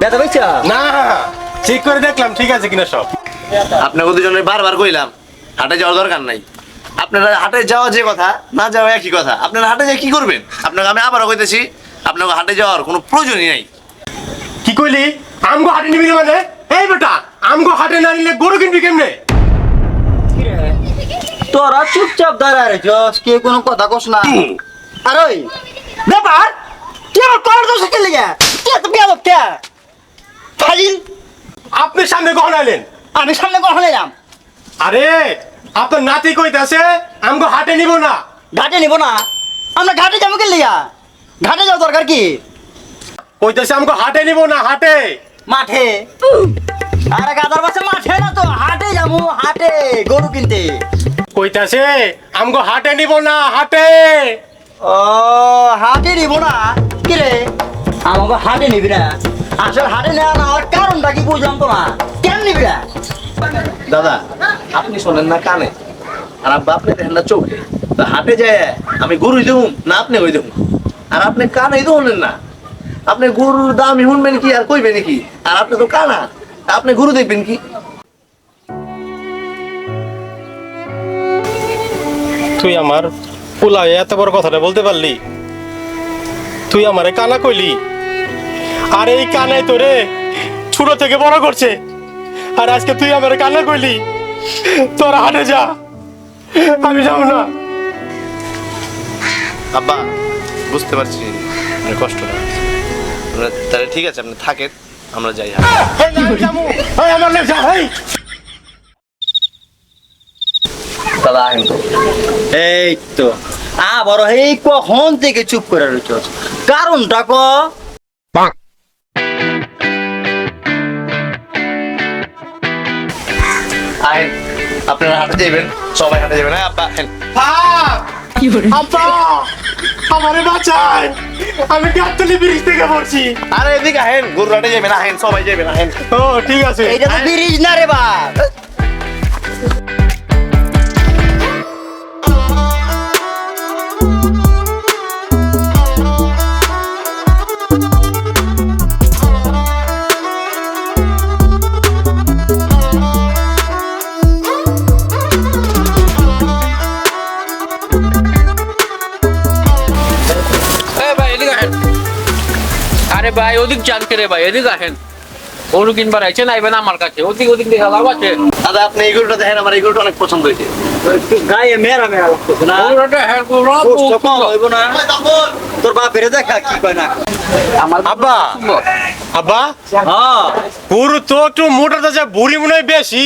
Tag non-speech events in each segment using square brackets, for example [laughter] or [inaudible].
ব্যথা পাইছা? না চেক করে দেখলাম ঠিক আছে কিনা সব। আপনাকে দুজনে বারবার কইলাম হাটে যাওয়ার দরকার নাই। আপনারা হাটে যাওয়া যে কথা না যাওয়া একই কথা। আপনারা হাটে যাই কি করবেন? আপনাকে আমি আবারও কইতেছি আপনাকে হাটে যাওয়ার কোনো প্রয়োজনই নাই। কি কইলি? আমগো হাটে নিবি না মানে? এই বেটা আমগো হাটে না নিলে গরু কিনবি কেমনে? তোরা চুপচাপ দাঁড়া রে জস কে কোনো কথা কস না। আর ওই ব্যাপার তুই আমার কলার দোষ কে লেগে? কে তো বিয়া ফাজিল আপনি সামনে আমি সামনে এলাম আরে আপনার নাতি কইতাছে আমগো হাটে নিব না। ঘাটে নিব না? আমরা ঘাটে যাব কে লিগা? ঘাটে যাওয়া দরকার কি? কইতাছে আমগো হাটে নিব না হাটে। মাঠে? আরে গাদার বাসে মাঠে না তো হাটে যাব হাটে গরু কিনতে। কইতাছে, আমগো হাটে নিব না, হাটে। ও, হাটে নিব না? কি রে? আমাকে হাটে নিবি না? আসলে হাটে নেওয়া না হওয়ার কারণটা কি বুঝলাম তো না? কেন নিবি না? দাদা, আপনি শোনেন না কানে। আর আব্বা, আপনি দেখেন না চোখে। তো হাটে যায়, আমি গরুই দেবো, না আপনি ওই দেবো? আর আপনি তো শুনেন না। আপনি গরুর দাম শুনবেন কি আর কইবেন কি? আর আপনি তো কানা। আপনি গরু দেখবেন কি? তুই আমার পোলা এত বড় কথাটা বলতে পারলি? তুই আমারে কানা কইলি। আর এই কানাই তোরে ছোট থেকে বড় করছে। আর আজকে তুই আমার কানা কইলি। তোর হাটে যা। আমি যাব না। আব্বা বুঝতে পারছি। মানে কষ্টটা। মানে তাহলে ঠিক আছে আপনি থাকেন আমরা যাই। আমার লেপ যা, এই। দাদা আহেন তো এই তো। আ বড় এই কখন থেকে চুপ করে রয়েছ? কারণটা ক? আহেন আপনারা হাটে যাবেন। সবাই হাটে যাবেন হ্যাঁ আব্বা আব্বা, আমারে বাঁচায় আমি গাবতলি ব্রিজ থেকে পড়ছি আরে এদিকে আহেন গরু হাটে যাবেন আহেন সবাই যাবেন আহেন। ও ঠিক আছে। তো ব্রিজ না রে বাপ। ভাই ওদিক চান কে রে ভাই? এদিকে আসেন। গরু কিনবার আইছেন আইবেন আমার কাছে। ওদিক ওদিক দেখে লাভ আছে। দাদা আপনি এই গরুটা দেখেন আমার এই গরুটা অনেক পছন্দ হয়েছে। গায়ে মেরা মেরা লাগতেছে না? গরুটা হ্যাঁ গরু কম হইব না? তোর বাপের দেখা কি কয় না? আমার আব্বা আব্বা? হ্যাঁ। গরু তো একটু মোটা তাজা বুড়ি মনে হয় বেশি।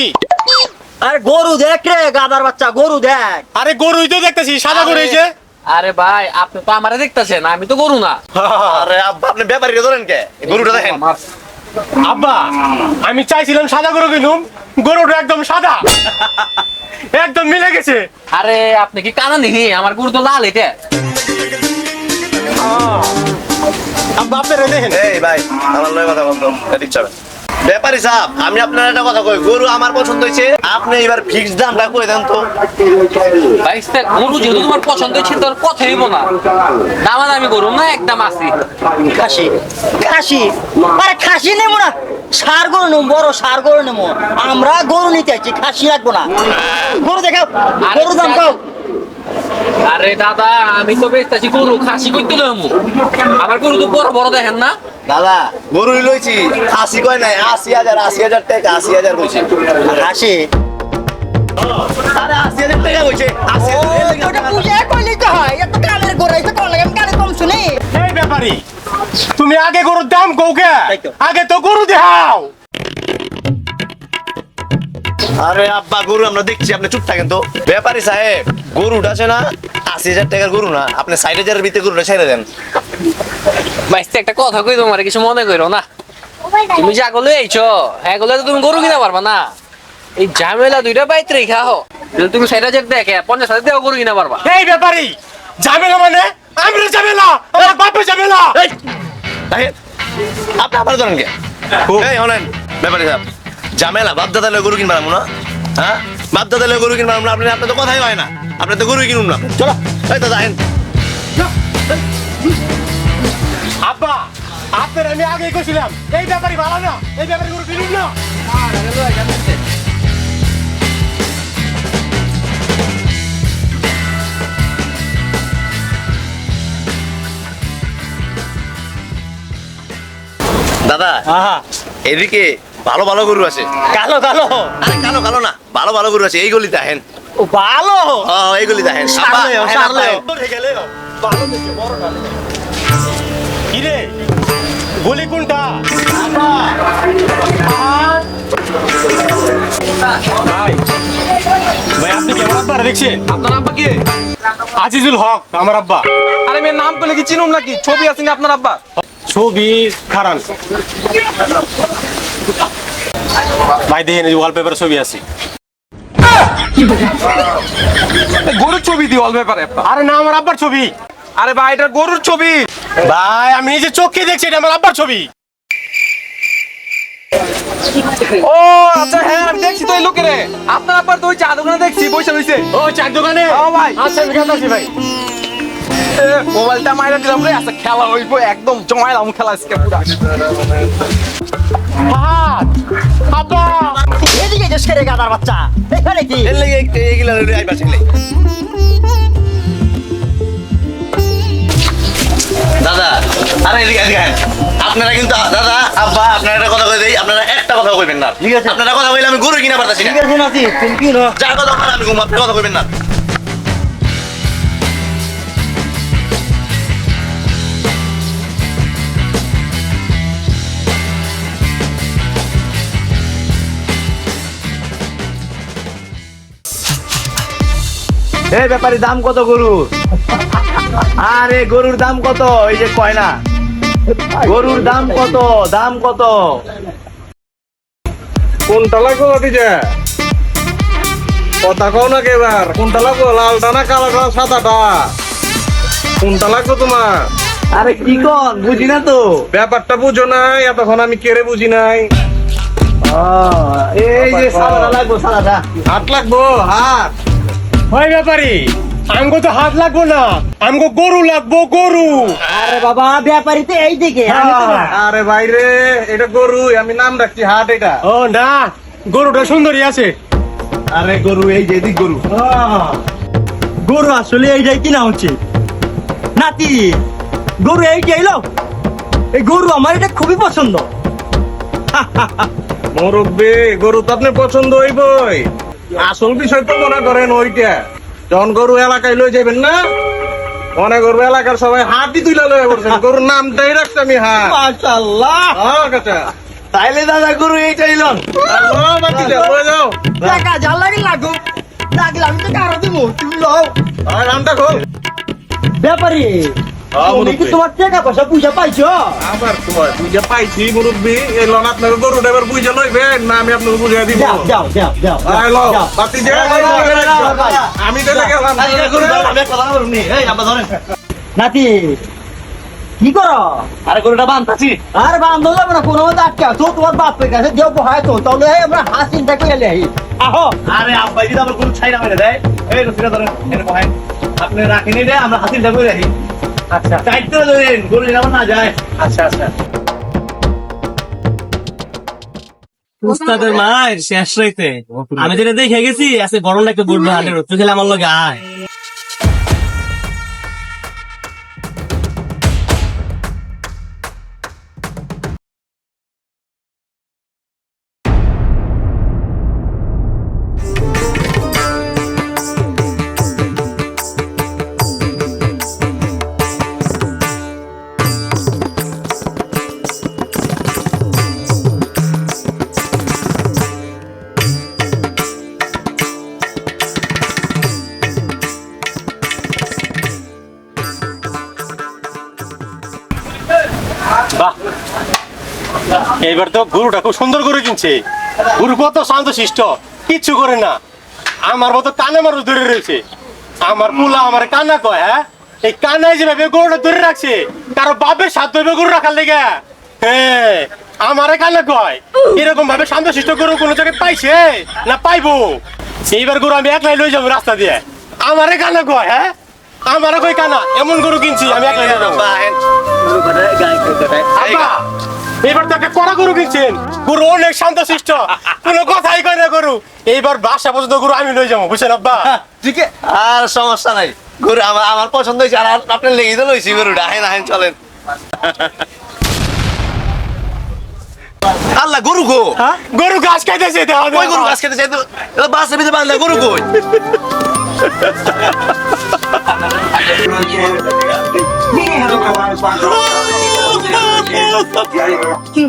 আরে গরু দেখ রে গাদার বাচ্চা গরু দেখ। আরে গরুই তো দেখতেছি সাদা আরে- করেছে আরে ভাই আপনি তো আমারে দেখতেছেন আমি তো গরু না। আরে আব্বা আপনি ব্যাপারীরা ধরেন কে? গরুটা দেখেন। আব্বা আমি চাইছিলাম সাদা গরু কিনুম গরুটা একদম সাদা। একদম মিলে গেছে। আরে আপনি কি কানা নিহি আমার গরু তো লাল এটা। আব্বা আপনারা দেখেন। এই ভাই আমার লয় কথা বলতো। এদিক যাবেন ব্যাপারী সাহেব আমি আপনার একটা কথা কই গরু আমার পছন্দ হয়েছে আপনি এবার ফিক্স দামটা কই দেন তো? গরু যেহেতু তোমার পছন্দ হয়েছে তোর কথা হইব না। দামা দামি গরু না একদম আসি খাসি খাসি আরে খাসি নেব না সার গরু নেব বড় সার গরু নেব। আমরা গরু নিতে আছি খাসি রাখব না। গরু দেখাও গরু দাম কাও। আরে দাদা আমি তো বেচতেছি গরু খাসি করতে লমু আমার গরু তো বড় বড় দেখেন না। দাদা গরুই লইছি আশি কয় নাই আশি হাজার আশি হাজার টাকা আশি হাজার কইছে। খাসি? আরে আশি হাজার টাকা কইছে আশি ওটা বুঝে কইলি তো হয় এত কোন লাগে কানে কম শুনি। এই ব্যাপারি তুমি আগে গরুর দাম কৌকে তাই আগে তো গরু দেখাও। আরে আব্বা গরু আমরা দেখছি আপনি চুপ থাকেন তো। ব্যাপারী সাহেব গরুটা আছে না আশি হাজার টাকার গরু না। আপনি ষাট হাজারের ভিতরে গরুটা ছেড়ে দেন। বাইসতে একটা কথা কই তোমার কিছু মনে করো না। তুমি যা গলে এইছো এগুলো তো তুমি গরু কিনা পারবা না। এই ঝামেলা দুইটা বাইতে রেখা হো যদি তুমি ষাট হাজার দেখে পঞ্চাশ হাজার দেওয়া গরু কিনা পারবা। এই ব্যাপারি ঝামেলা মানে? আমরা ঝামেলা আমার বাপে ঝামেলা। আপনি আবার ধরেন কে। এই হলেন ব্যাপারী সাহেব। ঝামেলা বাপ দাদা লয়ে গরু কিনবার না হ্যাঁ? বাপ দাদা গরু কিনবো আমরা আপনি আপনার তো কথাই হয় না। আপনার তো গরু কিনুন না। চলো। এই দাদা আইন। আব্বা আপনার আমি আগে কইছিলাম এই ব্যাপারই ভালো না এই ব্যাপারে কোনো ফিলিং না। দাদা এদিকে ভালো ভালো গরু আছে। কালো কালো। আরে কালো কালো না ভালো ভালো গরু আছে এই গলিতে আহেন। ও ভালো? ও এই গলিতে আহেন। কিরে? গুলি কোনটা? ভাই ভাই আপনি কেমন আব্বা দেখছেন? আপনার আব্বা কি? আজিজুল হক আমার আব্বা। আরে মেয়ের নাম পেলে কি চিনুম নাকি? ছবি আছে না আপনার আব্বা? ছবি খারান। ভাই দেখেন ওয়ালপেপার ছবি আছে। গরুর ছবি দি ব্যাপারে আরে না আমার আব্বার ছবি। আরে ভাই এটা গরুর ছবি। ভাই আমি নিজে চোখে দেখছি এটা আমার আব্বার ছবি। ও আচ্ছা হ্যাঁ আমি দেখছি তো এই লোকেরে। আপনার আব্বার তো ওই চা দোকানে দেখছি বসে রয়েছে। ও চার দোকানে? ও ভাই। আচ্ছা আছি ভাই। মোবাইলটা মাইরা দিলাম রে আচ্ছা খেলা হইব একদম জমাইলাম খেলা আজকে পুরা। হাত এদিকে গাদার বাচ্চা এখানে কি? এর লেগে একটু এইগুলা আইবা ছেলে। দাদা আরে এদিকে এদিকে আপনারা কিন্তু দাদা আব্বা আপনারা একটা কথা কই দেই আপনারা একটা কথা কইবেন না। ঠিক আছে। আপনারা কথা কইলে আমি গরু কিনা পারতাছি না। ঠিক আছে নাতি তুমি কি যা কথা আমি ঘুম আপনি কথা কইবেন না। এই ব্যাপারে দাম কত গরুর আরে গরুর দাম কত? এই যে কয় না? গরুর দাম কত? দাম কত? কোনটা লাগবো দিজা কথা কও না এবার কোনটা লাগবো লালটা না কালোটা সাদাটা? কোনটা লাগবো তোমার? আরে কি কন? বুঝি না তো। ব্যাপারটা বুঝো নাই এতক্ষণ আমি কেড়ে বুঝি নাই। এই যে সাদাটা লাগবো সাদাটা হাত লাগবো হাত। হয় ব্যাপারি আমগো তো হাত লাগবো না আমগো গরু লাগবো গরু। আরে বাবা ব্যাপারী তো এই দিকে না। আরে বাইরে এটা গরু আমি নাম রাখছি হাট এটা। ও না গরুটা সুন্দরী আছে। আরে গরু এই যে এদিক গরু। গরু আসলে এই এইটাই কিনা হচ্ছে। নাতি গরু এইটাই লো এই গরু আমার এটা খুবই পছন্দ। মুরব্বী গরু তো আপনি পছন্দ হইবই। আসল বিষয় তো মনে করেন ওইটা। যখন গরু এলাকায় লই যাবেন না মনে গরু এলাকার সবাই হাতই তুলে লয়ে পড়ছেন। [laughs] গরুর নামটাই রাখছি আমি হাত মাশাআল্লাহ। হ্যাঁ কাকা। তাইলে দাদা গরু এই চাইলন হ্যালো বাকি যা লয়ে যাও। টাকা যা লাগে লাগুক লাগলে আমি তো কারও দিব তুমি লও। আর নামটা খোল। ব্যাপারী তুমি কি মুরব্বি। তোমার টাকা পয়সা পয়সা পাইছো? আবার তোমার বুঝে পাইছি মুরব্বী। এই লোন আপনাকে গরু ড্রাইভার বুঝে লইবেন না আমি আপনাকে দিব। যাও যাও যাও তো গেলাম নাতি কি করো? আরে গরুটা বান্ধাছি আরে বান্ধব যাবে না কোনো মতো আটকে তো তোমার বাপের কাছে দেও বহায় তো তাহলে আমরা হাত চিন্তা করে আহো। আরে আব্বা যদি আমার গরু ছাইরা মেরে দেয় এই রসিটা ধরেন আপনি রাখেনি রে আমরা হাসিলটা করে রাখি। আচ্ছা। চাইতে ধরেন গরু যেন না যায়। আচ্ছা আচ্ছা। উস্তাদের মায়ের শেষ রাইতে। আমি যেটা দেখে গেছি আছে গরম একটা গরু হাটের চোখে খেলে আমার লোক আয়। এইবার তো গরুটা খুব সুন্দর গরু কিনছে। গরু কত শান্ত শিষ্ট কিচ্ছু করে না। আমার মতো কানে মারু ধরে রয়েছে। আমার পুলা আমার কানা কয় হ্যাঁ? এই কানায় যেভাবে গরুটা ধরে রাখছে কারও বাপের সাথ ধরে গরু রাখার লেগে। হ্যাঁ আমারে কানা কয়। এরকম ভাবে শান্ত শিষ্ট গরু কোনো জায়গায় পাইছে না পাইবো? এইবার গরু আমি একলাই লই যাব রাস্তা দিয়ে। আমারে কানা কয় হ্যাঁ? আমারে কই কানা? এমন গরু কিনছি আমি একলাই লই যাব। আব্বা এবার তো একটা কড়া গরু কিনছেন। গরু অনেক শান্ত শিষ্ট কোনো কথাই কয় না গরু। এইবার বাসা পর্যন্ত গরু আমি লই যাব বুঝছেন আব্বা? ঠিক আর সমস্যা নাই। গরু আমার আমার পছন্দ হয়েছে আর আপনার লেগে তো লইছি গরুটা। হেন হেন চলেন। আল্লাহ গরু গো। হ্যাঁ? গরু ঘাস খাইতেছে দেওয়া ওই গরু গাছ খেতে চাই তো বাসের ভিতরে বাঁধলে গরু কই? [laughs] [laughs] কি